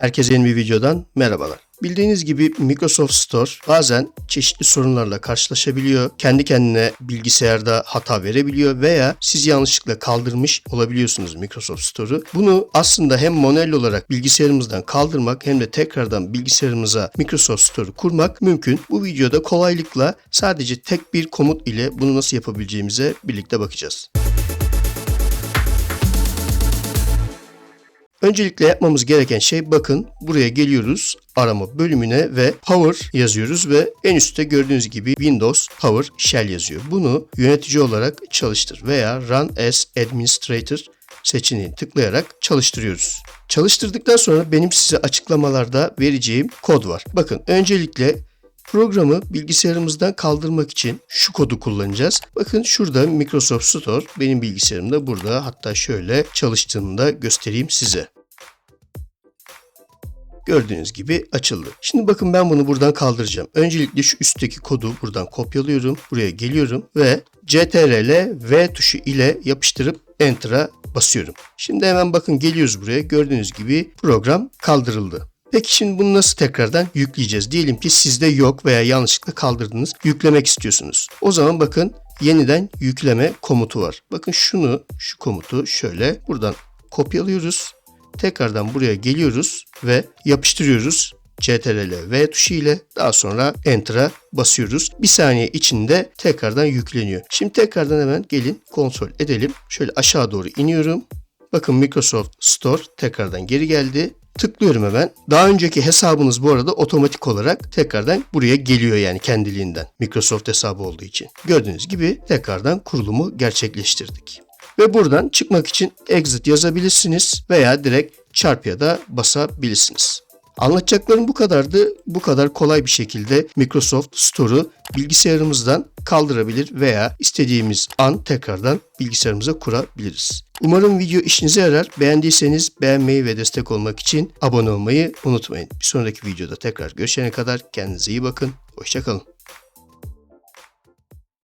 Herkese yeni bir videodan merhabalar. Bildiğiniz gibi Microsoft Store bazen çeşitli sorunlarla karşılaşabiliyor. Kendi kendine bilgisayarda hata verebiliyor veya siz yanlışlıkla kaldırmış olabiliyorsunuz Microsoft Store'u. Bunu aslında hem manuel olarak bilgisayarımızdan kaldırmak hem de tekrardan bilgisayarımıza Microsoft Store'u kurmak mümkün. Bu videoda kolaylıkla sadece tek bir komut ile bunu nasıl yapabileceğimize birlikte bakacağız. Öncelikle yapmamız gereken şey bakın buraya geliyoruz arama bölümüne ve Power yazıyoruz ve en üstte gördüğünüz gibi Windows Power Shell yazıyor. Bunu yönetici olarak çalıştır veya Run as Administrator seçeneğini tıklayarak çalıştırıyoruz. Çalıştırdıktan sonra benim size açıklamalarda vereceğim kod var. Bakın öncelikle Programı bilgisayarımızdan kaldırmak için şu kodu kullanacağız. Bakın şurada Microsoft Store benim bilgisayarımda burada. Hatta şöyle çalıştığını da göstereyim size. Gördüğünüz gibi açıldı. Şimdi bakın ben bunu buradan kaldıracağım. Öncelikle şu üstteki kodu buradan kopyalıyorum. Buraya geliyorum ve CTRL V tuşu ile yapıştırıp Enter'a basıyorum. Şimdi hemen bakın geliyoruz buraya. Gördüğünüz gibi program kaldırıldı. Peki şimdi bunu nasıl tekrardan yükleyeceğiz? Diyelim ki sizde yok veya yanlışlıkla kaldırdınız. Yüklemek istiyorsunuz. O zaman bakın yeniden yükleme komutu var. Bakın şunu, şu komutu şöyle buradan kopyalıyoruz. Tekrardan buraya geliyoruz ve yapıştırıyoruz. CTRL V tuşu ile daha sonra Enter'a basıyoruz. Bir saniye içinde tekrardan yükleniyor. Şimdi tekrardan hemen gelin kontrol edelim. Şöyle aşağı doğru iniyorum. Bakın Microsoft Store tekrardan geri geldi. Tıklıyorum hemen. Daha önceki hesabınız bu arada otomatik olarak tekrardan buraya geliyor yani kendiliğinden. Microsoft hesabı olduğu için. Gördüğünüz gibi tekrardan kurulumu gerçekleştirdik. Ve buradan çıkmak için exit yazabilirsiniz veya direkt çarpıya da basabilirsiniz. Anlatacaklarım bu kadardı. Bu kadar kolay bir şekilde Microsoft Store'u bilgisayarımızdan kaldırabilir veya istediğimiz an tekrardan bilgisayarımıza kurabiliriz. Umarım video işinize yarar. Beğendiyseniz beğenmeyi ve destek olmak için abone olmayı unutmayın. Bir sonraki videoda tekrar görüşene kadar kendinize iyi bakın. Hoşçakalın.